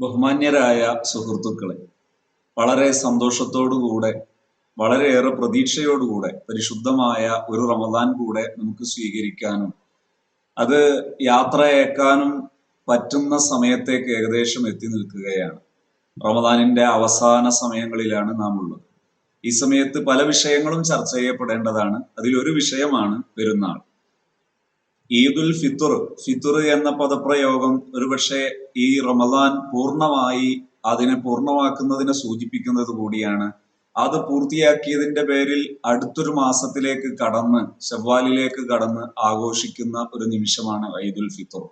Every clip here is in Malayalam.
ബഹുമാന്യരായ സുഹൃത്തുക്കളെ വളരെ സന്തോഷത്തോടുകൂടെ വളരെയേറെ പ്രതീക്ഷയോടുകൂടെ പരിശുദ്ധമായ ഒരു റമദാൻ കൂടെ നമുക്ക് സ്വീകരിക്കാനും അത് യാത്രയേക്കാനും പറ്റുന്ന സമയത്തേക്ക് ഏകദേശം എത്തി നിൽക്കുകയാണ്. റമദാനിന്റെ അവസാന സമയങ്ങളിലാണ് നാം ഉള്ളത് ഈ സമയത്ത് പല വിഷയങ്ങളും ചർച്ച ചെയ്യപ്പെടേണ്ടതാണ്. അതിലൊരു വിഷയമാണ് പെരുന്നാൾ. ഈദുൽ ഫിത്തുർ ഫിത്തുർ എന്ന പദപ്രയോഗം ഒരുപക്ഷെ ഈ റമദാൻ പൂർണമായി അതിനെ പൂർണമാക്കുന്നതിനെ സൂചിപ്പിക്കുന്നത് കൂടിയാണ്. അത് പൂർത്തിയാക്കിയതിന്റെ പേരിൽ അടുത്തൊരു മാസത്തിലേക്ക് കടന്ന് ഷവ്വാലിലേക്ക് കടന്ന് ആഘോഷിക്കുന്ന ഒരു നിമിഷമാണ് ഈദുൽ ഫിത്തുർ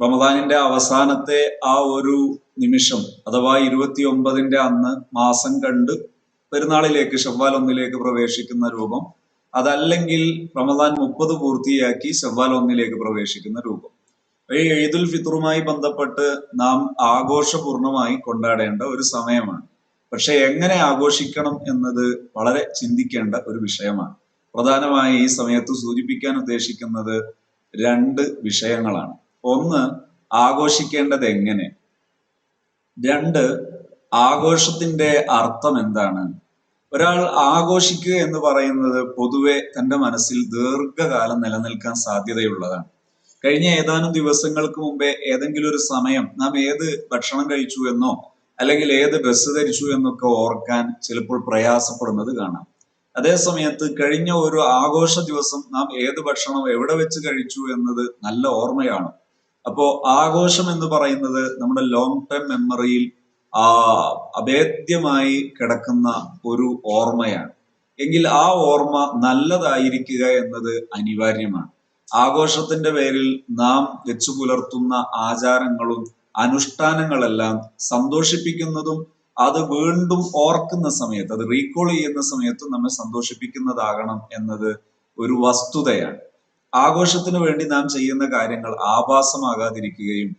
റമദാനിന്റെ അവസാനത്തെ ആ ഒരു നിമിഷം അഥവാ ഇരുപത്തി ഒമ്പതിന്റെ അന്ന് മാസം കണ്ട് പെരുന്നാളിലേക്ക് ഷവ്വാൽ ഒന്നിലേക്ക് പ്രവേശിക്കുന്ന രൂപം അതല്ലെങ്കിൽ റമദാൻ മുപ്പത് പൂർത്തിയാക്കി ഷവ്വാൽ ഒന്നിലേക്ക് പ്രവേശിക്കുന്ന രൂപം. ഈ ഈദുൽ ഫിത്തറുമായി ബന്ധപ്പെട്ട് നാം ആഘോഷപൂർണമായി കൊണ്ടാടേണ്ട ഒരു സമയമാണ്. പക്ഷെ എങ്ങനെ ആഘോഷിക്കണം എന്നത് വളരെ ചിന്തിക്കേണ്ട ഒരു വിഷയമാണ്. പ്രധാനമായി ഈ സമയത്ത് സൂചിപ്പിക്കാൻ ഉദ്ദേശിക്കുന്നത് രണ്ട് വിഷയങ്ങളാണ്. ഒന്ന് ആഘോഷിക്കേണ്ടത് എങ്ങനെ? രണ്ട് ആഘോഷത്തിന്റെ അർത്ഥം എന്താണ്? ഒരാൾ ആഘോഷിക്കുക എന്ന് പറയുന്നത് പൊതുവെ തന്റെ മനസ്സിൽ ദീർഘകാലം നിലനിൽക്കാൻ സാധ്യതയുള്ളതാണ്. കഴിഞ്ഞ ഏതാനും ദിവസങ്ങൾക്ക് മുമ്പേ ഏതെങ്കിലും ഒരു സമയം നാം ഏത് ഭക്ഷണം കഴിച്ചു എന്നോ അല്ലെങ്കിൽ ഏത് ഡ്രസ്സ് ധരിച്ചു എന്നൊക്കെ ഓർക്കാൻ ചിലപ്പോൾ പ്രയാസപ്പെടുന്നത് കാണാം. അതേ സമയത്ത് കഴിഞ്ഞ ഒരു ആഘോഷ ദിവസം നാം ഏത് ഭക്ഷണം എവിടെ വെച്ച് കഴിച്ചു എന്നത് നല്ല ഓർമ്മയാണ്. അപ്പോ ആഘോഷം എന്ന് പറയുന്നത് നമ്മുടെ ലോങ് ടേം മെമ്മറിയിൽ ആ അഭേദ്യമായി കിടക്കുന്ന ഒരു ഓർമ്മയാണ്. എങ്കിൽ ആ ഓർമ്മ നല്ലതായിരിക്കുക എന്നത് അനിവാര്യമാണ്. ആഘോഷത്തിന്റെ പേരിൽ നാം വെച്ചു പുലർത്തുന്ന ആചാരങ്ങളും അനുഷ്ഠാനങ്ങളെല്ലാം സന്തോഷിപ്പിക്കുന്നതും അത് വീണ്ടും ഓർക്കുന്ന സമയത്ത് അത് റീകോൾ ചെയ്യുന്ന സമയത്ത് നമ്മെ സന്തോഷിപ്പിക്കുന്നതാകണം എന്നത് ഒരു വസ്തുതയാണ്. ആഘോഷത്തിന് വേണ്ടി നാം ചെയ്യുന്ന കാര്യങ്ങൾ ആഭാസമാകാതിരിക്കുകയും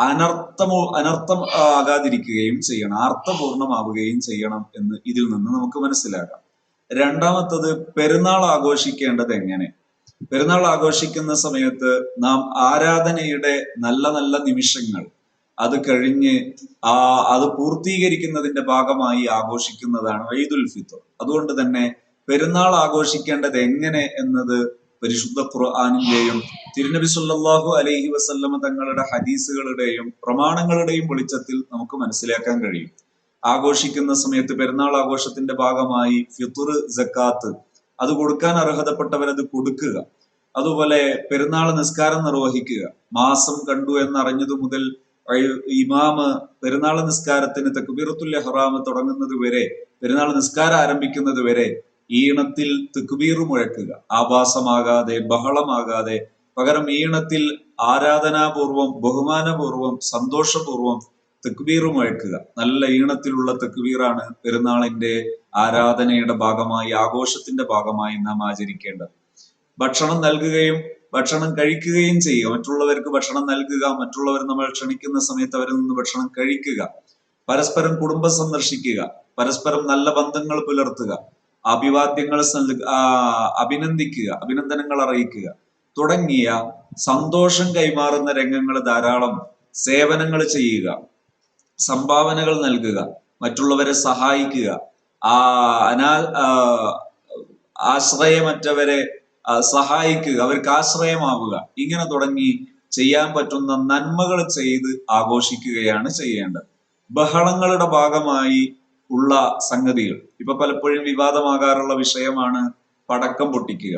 അനർത്ഥമോ അനർത്ഥം ആകാതിരിക്കുകയും ചെയ്യണം അർത്ഥപൂർണമാവുകയും ചെയ്യണം എന്ന് ഇതിൽ നിന്ന് നമുക്ക് മനസ്സിലാക്കാം. രണ്ടാമത്തത് പെരുന്നാൾ ആഘോഷിക്കേണ്ടത് എങ്ങനെ? പെരുന്നാൾ ആഘോഷിക്കുന്ന സമയത്ത് നാം ആരാധനയുടെ നല്ല നല്ല നിമിഷങ്ങൾ അത് കഴിഞ്ഞ് ആ അത് പൂർത്തീകരിക്കുന്നതിന്റെ ഭാഗമായി ആഘോഷിക്കുന്നതാണ് ഈദുൽ ഫിത്തർ അതുകൊണ്ട് തന്നെ പെരുന്നാൾ ആഘോഷിക്കേണ്ടത് എങ്ങനെ എന്നത് പരിശുദ്ധ ഖുർആാനിന്റെയും തിരുനബി സല്ലാഹു അലൈഹി വസല്ലമ തങ്ങളുടെ ഹദീസുകളുടെയും പ്രമാണങ്ങളുടെയും വെളിച്ചത്തിൽ നമുക്ക് മനസ്സിലാക്കാൻ കഴിയും. ആഘോഷിക്കുന്ന സമയത്ത് പെരുന്നാൾ ആഘോഷത്തിന്റെ ഭാഗമായി ഫിത്തുർ ജക്കാത്ത് അത് കൊടുക്കാൻ അർഹതപ്പെട്ടവരത് കൊടുക്കുക. അതുപോലെ പെരുന്നാൾ നിസ്കാരം നിർവഹിക്കുക. മാസം കണ്ടു എന്നറിഞ്ഞതു മുതൽ ഇമാമ് പെരുന്നാൾ നിസ്കാരത്തിന് തക്ബീറത്തുൽ ഹറാമ് തുടങ്ങുന്നത് വരെ പെരുന്നാൾ നിസ്കാരം ആരംഭിക്കുന്നത് വരെ ഈണത്തിൽ തിക്ബീർ മുഴക്കുക ആഭാസമാകാതെ ബഹളമാകാതെ പകരം ഈണത്തിൽ ആരാധനാപൂർവം ബഹുമാനപൂർവം സന്തോഷപൂർവം തെക്കുബീർ മുഴക്കുക. നല്ല ഈണത്തിലുള്ള തെക്കുബീറാണ് പെരുന്നാളിന്റെ ആരാധനയുടെ ഭാഗമായി ആഘോഷത്തിന്റെ ഭാഗമായി നാം ആചരിക്കേണ്ടത്. ഭക്ഷണം നൽകുകയും ഭക്ഷണം കഴിക്കുകയും ചെയ്യുക. മറ്റുള്ളവർക്ക് ഭക്ഷണം നൽകുക മറ്റുള്ളവർ നമ്മൾ ക്ഷണിക്കുന്ന സമയത്ത് അവരിൽ നിന്ന് ഭക്ഷണം കഴിക്കുക. പരസ്പരം കുടുംബം സന്ദർശിക്കുക. പരസ്പരം നല്ല ബന്ധങ്ങൾ പുലർത്തുക. അഭിവാദ്യങ്ങൾ അഭിനന്ദിക്കുക അഭിനന്ദനങ്ങൾ അറിയിക്കുക. തുടങ്ങിയ സന്തോഷം കൈമാറുന്ന രംഗങ്ങൾ ധാരാളം സേവനങ്ങൾ ചെയ്യുക സംഭാവനകൾ നൽകുക മറ്റുള്ളവരെ സഹായിക്കുക ആ അനാ ആശ്രയമറ്റവരെ സഹായിക്കുക അവർക്ക് ആശ്രയമാവുക. ഇങ്ങനെ തുടങ്ങി ചെയ്യാൻ പറ്റുന്ന നന്മകൾ ചെയ്ത് ആഘോഷിക്കുകയാണ് ചെയ്യേണ്ടത്. ബഹളങ്ങളുടെ ഭാഗമായി ഉള്ള സംഗതികൾ. ഇപ്പൊ പലപ്പോഴും വിവാദമാകാറുള്ള വിഷയമാണ് പടക്കം പൊട്ടിക്കുക.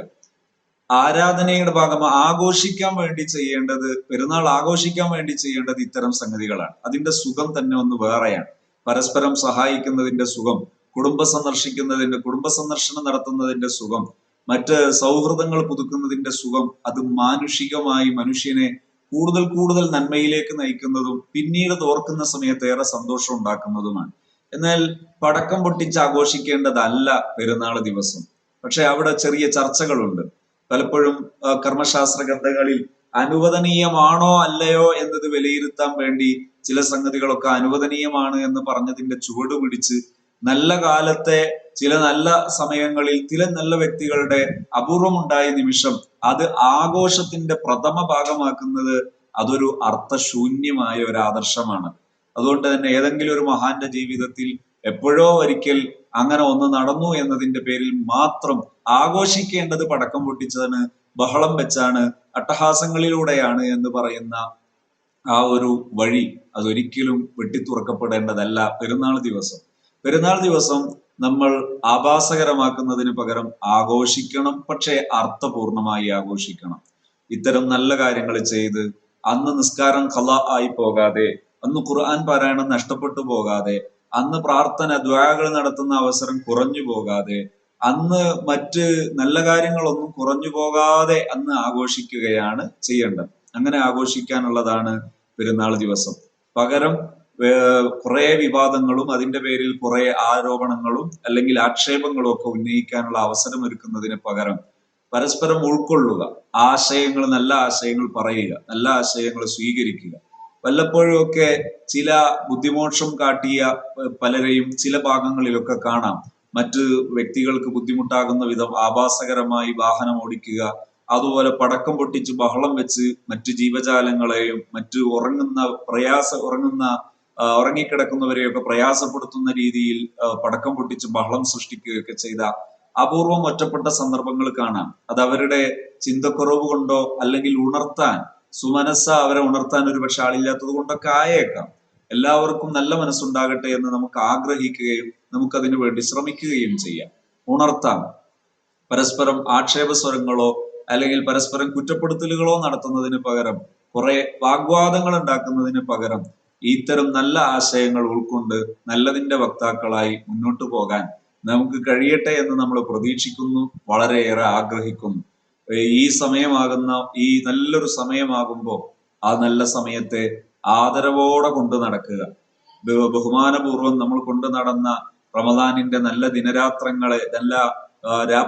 ആരാധനയുടെ ഭാഗം ആഘോഷിക്കാൻ വേണ്ടി ചെയ്യേണ്ടത് പെരുന്നാൾ ആഘോഷിക്കാൻ വേണ്ടി ചെയ്യേണ്ടത് ഇത്തരം സംഗതികളാണ്. അതിന്റെ സുഖം തന്നെ ഒന്ന് വേറെയാണ്. പരസ്പരം സഹായിക്കുന്നതിന്റെ സുഖം കുടുംബ സന്ദർശിക്കുന്നതിന്റെ കുടുംബ സന്ദർശനം നടത്തുന്നതിന്റെ സുഖം മറ്റ് സൗഹൃദങ്ങൾ പുതുക്കുന്നതിന്റെ സുഖം അത് മാനുഷികമായി മനുഷ്യനെ കൂടുതൽ കൂടുതൽ നന്മയിലേക്ക് നയിക്കുന്നതും പിന്നീട് തോർക്കുന്ന സമയത്ത് ഏറെ സന്തോഷം ഉണ്ടാക്കുന്നതുമാണ്. എന്നാൽ പടക്കം പൊട്ടിച്ച് ആഘോഷിക്കേണ്ടതല്ല പെരുന്നാൾ ദിവസം. പക്ഷെ അവിടെ ചെറിയ ചർച്ചകളുണ്ട്. പലപ്പോഴും കർമ്മശാസ്ത്ര ഗ്രന്ഥങ്ങളിൽ അനുവദനീയമാണോ അല്ലയോ എന്നത് വിലയിരുത്താൻ വേണ്ടി ചില സംഗതികളൊക്കെ അനുവദനീയമാണ് എന്ന് പറഞ്ഞതിന്റെ ചുവട് പിടിച്ച് നല്ല കാലത്തെ ചില നല്ല സമയങ്ങളിൽ ചില നല്ല വ്യക്തികളുടെ അപൂർവമുണ്ടായ നിമിഷം അത് ആഘോഷത്തിന്റെ പ്രഥമ ഭാഗമാക്കുന്നത് അതൊരു അർത്ഥശൂന്യമായ ഒരു ആദർശമാണ്. അതുകൊണ്ട് തന്നെ ഏതെങ്കിലും ഒരു മഹാന്റെ ജീവിതത്തിൽ എപ്പോഴോ ഒരിക്കൽ അങ്ങനെ ഒന്ന് നടന്നു എന്നതിന്റെ പേരിൽ മാത്രം ആഘോഷിക്കേണ്ടത് പടക്കം പൊട്ടിച്ചതാണ് ബഹളം വെച്ചാണ് അട്ടഹാസങ്ങളിലൂടെയാണ് എന്ന് പറയുന്ന ആ ഒരു വഴി അതൊരിക്കലും വെട്ടിത്തുറക്കപ്പെടേണ്ടതല്ല പെരുന്നാൾ ദിവസം. പെരുന്നാൾ ദിവസം നമ്മൾ ആഭാസകരമാക്കുന്നതിന് പകരം ആഘോഷിക്കണം പക്ഷേ അർത്ഥപൂർണമായി ആഘോഷിക്കണം. ഇത്തരം നല്ല കാര്യങ്ങൾ ചെയ്ത് അന്ന് നിസ്കാരം ഖലാ ആയി പോകാതെ അന്ന് ഖുർആൻ പാരായണം നഷ്ടപ്പെട്ടു പോകാതെ അന്ന് പ്രാർത്ഥന ദ്വാകൾ നടത്തുന്ന അവസരം കുറഞ്ഞു പോകാതെ അന്ന് മറ്റ് നല്ല കാര്യങ്ങളൊന്നും കുറഞ്ഞു പോകാതെ അന്ന് ആഘോഷിക്കുകയാണ് ചെയ്യേണ്ടത്. അങ്ങനെ ആഘോഷിക്കാനുള്ളതാണ് പെരുന്നാൾ ദിവസം. പകരം കുറെ വിവാദങ്ങളും അതിന്റെ പേരിൽ കുറെ ആരോപണങ്ങളും അല്ലെങ്കിൽ ആക്ഷേപങ്ങളും ഒക്കെ ഉന്നയിക്കാനുള്ള അവസരം ഒരുക്കുന്നതിന് പകരം പരസ്പരം ഉൾക്കൊള്ളുക. ആശയങ്ങൾ നല്ല ആശയങ്ങൾ പറയുക. നല്ല ആശയങ്ങൾ സ്വീകരിക്കുക. വല്ലപ്പോഴും ഒക്കെ ചില ബുദ്ധിമോക്ഷം കാട്ടിയ പലരെയും ചില ഭാഗങ്ങളിലൊക്കെ കാണാം. മറ്റ് വ്യക്തികൾക്ക് ബുദ്ധിമുട്ടാകുന്ന വിധം ആഭാസകരമായി വാഹനം ഓടിക്കുക അതുപോലെ പടക്കം പൊട്ടിച്ച് ബഹളം വെച്ച് മറ്റു ജീവജാലങ്ങളെയും മറ്റു ഉറങ്ങുന്ന പ്രയാസ ഉറങ്ങുന്ന ഉറങ്ങിക്കിടക്കുന്നവരെയൊക്കെ പ്രയാസപ്പെടുത്തുന്ന രീതിയിൽ പടക്കം പൊട്ടിച്ച് ബഹളം സൃഷ്ടിക്കുകയൊക്കെ ചെയ്ത അപൂർവം ഒറ്റപ്പെട്ട സന്ദർഭങ്ങൾ കാണാം. അത് അവരുടെ ചിന്തക്കുറവ് കൊണ്ടോ അല്ലെങ്കിൽ ഉണർത്താൻ സുമനസ്സ അവരെ ഉണർത്താൻ ഒരു പക്ഷെ ആളില്ലാത്തത് കൊണ്ടൊക്കെ ആയേക്കാം. എല്ലാവർക്കും നല്ല മനസ്സുണ്ടാകട്ടെ എന്ന് നമുക്ക് ആഗ്രഹിക്കുകയും നമുക്കതിനു വേണ്ടി ശ്രമിക്കുകയും ചെയ്യാം. ഉണർത്താം. പരസ്പരം ആക്ഷേപ സ്വരങ്ങളോ അല്ലെങ്കിൽ പരസ്പരം കുറ്റപ്പെടുത്തലുകളോ നടത്തുന്നതിന് പകരം കുറെ വാഗ്വാദങ്ങൾ ഉണ്ടാക്കുന്നതിന് പകരം ഇത്തരം നല്ല ആശയങ്ങൾ ഉൾക്കൊണ്ട് നല്ലതിന്റെ വക്താക്കളായി മുന്നോട്ട് പോകാൻ നമുക്ക് കഴിയട്ടെ എന്ന് നമ്മൾ പ്രതീക്ഷിക്കുന്നു വളരെയേറെ ആഗ്രഹിക്കുന്നു. ഈ സമയമാകുന്ന ഈ നല്ലൊരു സമയമാകുമ്പോൾ ആ നല്ല സമയത്തെ ആദരവോടെ കൊണ്ട് നടക്കുക. ബഹുമാനപൂർവം നമ്മൾ കൊണ്ടു നടന്ന റമദാനിന്റെ നല്ല ദിനരാത്രങ്ങളെ നല്ല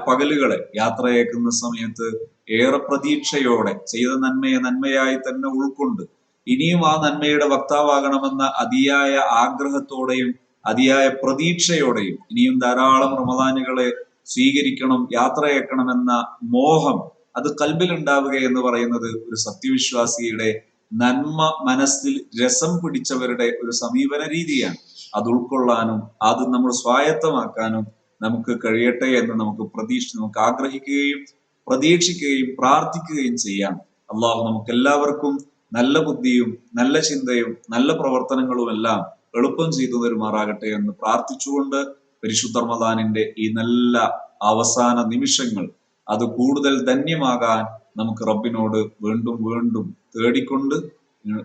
പകലുകളെ യാത്രയേക്കുന്ന സമയത്ത് ഏറെ പ്രതീക്ഷയോടെ ചെയ്ത നന്മയെ നന്മയായി തന്നെ ഉൾക്കൊണ്ട് ഇനിയും ആ നന്മയുടെ വക്താവാകണമെന്ന അതിയായ ആഗ്രഹത്തോടെയും അതിയായ പ്രതീക്ഷയോടെയും ഇനിയും ധാരാളം റമദാനുകളെ സ്വീകരിക്കണം യാത്രയാക്കണമെന്ന മോഹം അത് കൽബിൽ ഉണ്ടാവുക എന്ന് പറയുന്നത് ഒരു സത്യവിശ്വാസിയുടെ നന്മ മനസ്സിൽ രസം പിടിച്ചവരുടെ ഒരു സമീപന രീതിയാണ്. അത് ഉൾക്കൊള്ളാനും അത് നമ്മൾ സ്വായത്തമാക്കാനും നമുക്ക് കഴിയട്ടെ എന്ന് നമുക്ക് പ്രതീക്ഷ നമുക്ക് ആഗ്രഹിക്കുകയും പ്രതീക്ഷിക്കുകയും പ്രാർത്ഥിക്കുകയും ചെയ്യാം. അള്ളാഹു നമുക്ക് എല്ലാവർക്കും നല്ല ബുദ്ധിയും നല്ല ചിന്തയും നല്ല പ്രവർത്തനങ്ങളും എല്ലാം എളുപ്പം ചെയ്തു തരുമാറാകട്ടെ എന്ന് പ്രാർത്ഥിച്ചുകൊണ്ട് പരിശുദ്ധ റമദാനിന്റെ ഈ നല്ല അവസാന നിമിഷങ്ങൾ അത് കൂടുതൽ ധന്യമാകാൻ നമുക്ക് റബ്ബിനോട് വീണ്ടും വീണ്ടും തേടിക്കൊണ്ട്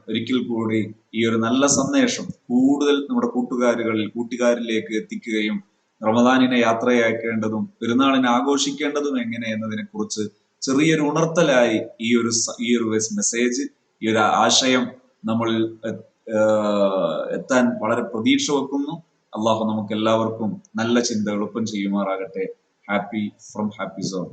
ഒരിക്കൽ കൂടി ഈ ഒരു നല്ല സന്ദേശം കൂടുതൽ നമ്മുടെ കൂട്ടുകാരുകളിൽ കൂട്ടുകാരിലേക്ക് എത്തിക്കുകയും റമദാനിനെ യാത്രയാക്കേണ്ടതും പെരുന്നാളിനെ ആഘോഷിക്കേണ്ടതും എങ്ങനെ എന്നതിനെ കുറിച്ച് ചെറിയൊരു ഉണർത്തലായി ഈ ഒരു ഈ ഒരു മെസ്സേജ് ഈ ഒരു ആശയം നമ്മൾ എത്താൻ വളരെ പ്രതീക്ഷ വെക്കുന്നു. അള്ളാഹു നമുക്ക് എല്ലാവർക്കും നല്ല ചിന്തകൾ ഒപ്പം ചെയ്യുമാറാകട്ടെ. Happy from happy zone